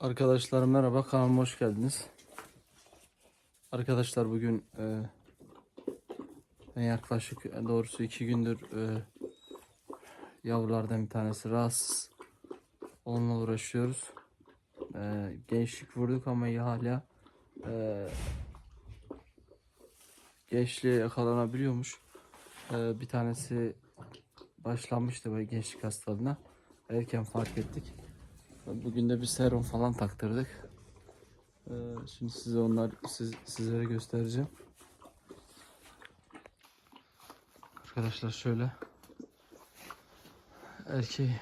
Arkadaşlar merhaba kanalıma hoş geldiniz. Arkadaşlar bugün e, yaklaşık e, doğrusu iki gündür e, yavrulardan bir tanesi rahatsız. Onunla uğraşıyoruz. E, gençlik vurduk ama ya hala e, gençliğe yakalanabiliyormuş. E, bir tanesi başlanmıştı böyle gençlik hastalığına. Erken fark ettik. Bugün de bir serum falan taktırdık. Ee, şimdi size onlar siz, sizlere göstereceğim. Arkadaşlar şöyle. Erkeği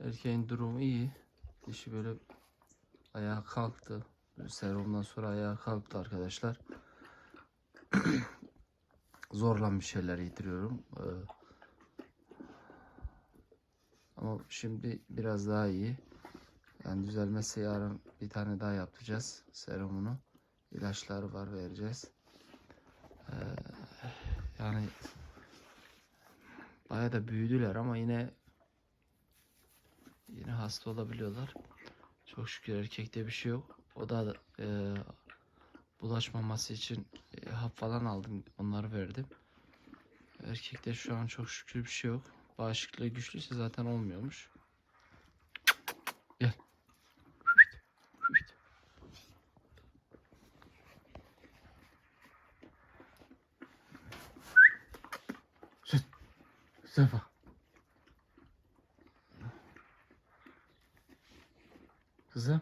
erkeğin durumu iyi. Dişi böyle ayağa kalktı. Serumdan sonra ayağa kalktı arkadaşlar. Zorla bir şeyler yediriyorum. Ee, ama şimdi biraz daha iyi. Yani düzelmezse yarın bir tane daha yapacağız serumunu. İlaçları var vereceğiz. Ee, yani baya da büyüdüler ama yine yine hasta olabiliyorlar. Çok şükür erkekte bir şey yok. O da e, bulaşmaması için e, hap falan aldım. Onları verdim. Erkekte şu an çok şükür bir şey yok. Bağışıklığı güçlüyse zaten olmuyormuş. Gel. Sefa. Kızım.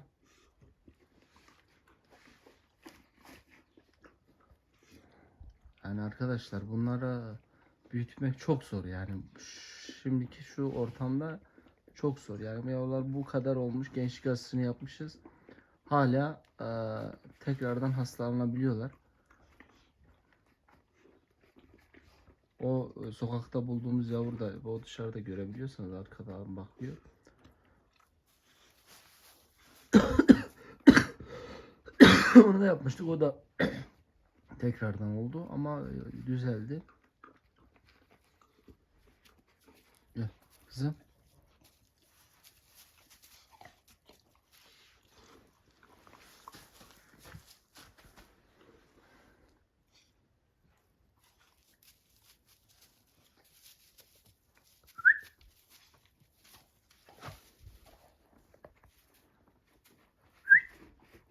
Yani arkadaşlar bunlara büyütmek çok zor yani şimdiki şu ortamda çok zor yani yavrular bu kadar olmuş gençlik aşısını yapmışız hala e, tekrardan hastalanabiliyorlar o e, sokakta bulduğumuz yavru da o dışarıda görebiliyorsanız arkadan bakıyor. Onu da yapmıştık. O da tekrardan oldu ama e, düzeldi. Gel kızım.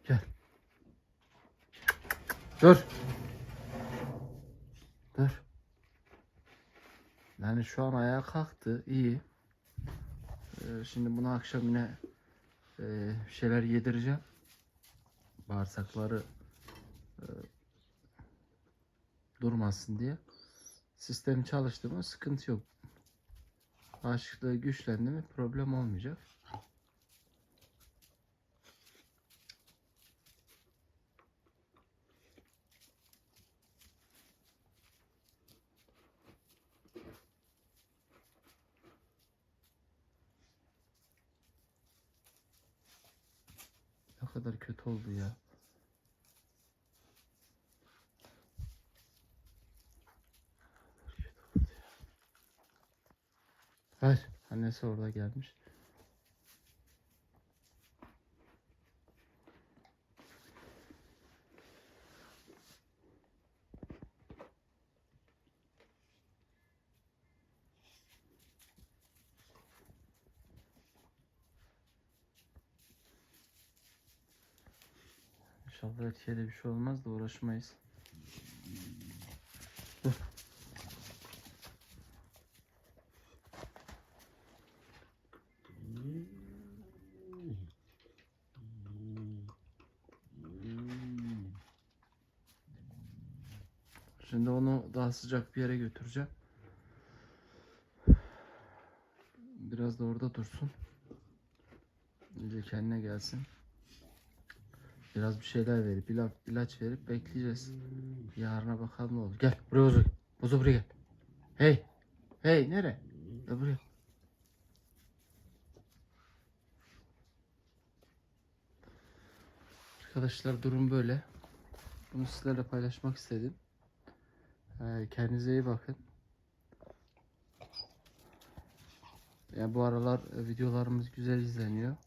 Gel. Dur. Dur. Yani şu an ayağa kalktı. iyi. Ee, şimdi bunu akşam yine e, şeyler yedireceğim. Bağırsakları e, durmasın diye. Sistem çalıştı mı sıkıntı yok. Bağışıklığı güçlendi mi problem olmayacak. Kadar kötü oldu ya. Ver. Annesi orada gelmiş. İnşallah erkeğe de bir şey olmaz da uğraşmayız. Şimdi onu daha sıcak bir yere götüreceğim. Biraz da orada dursun. İyice kendine gelsin. Biraz bir şeyler verip ilaç, ilaç verip bekleyeceğiz. Yarına bakalım ne olur. Gel buraya Bozu. Bozu buraya gel. Hey. Hey nere? Gel buraya. Arkadaşlar durum böyle. Bunu sizlerle paylaşmak istedim. Ee, kendinize iyi bakın. Yani bu aralar e, videolarımız güzel izleniyor.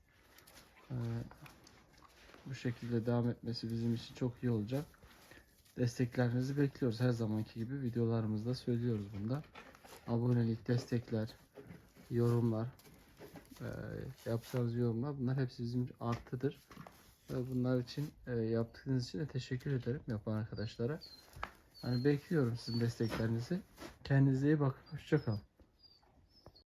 Bu şekilde devam etmesi bizim için çok iyi olacak. Desteklerinizi bekliyoruz. Her zamanki gibi videolarımızda söylüyoruz bunda. Abonelik, destekler, yorumlar, e, yapacağınız yorumlar bunlar hepsi bizim artıdır. Ve bunlar için e, yaptığınız için de teşekkür ederim yapan arkadaşlara. Hani bekliyorum sizin desteklerinizi. Kendinize iyi bakın. Hoşçakalın.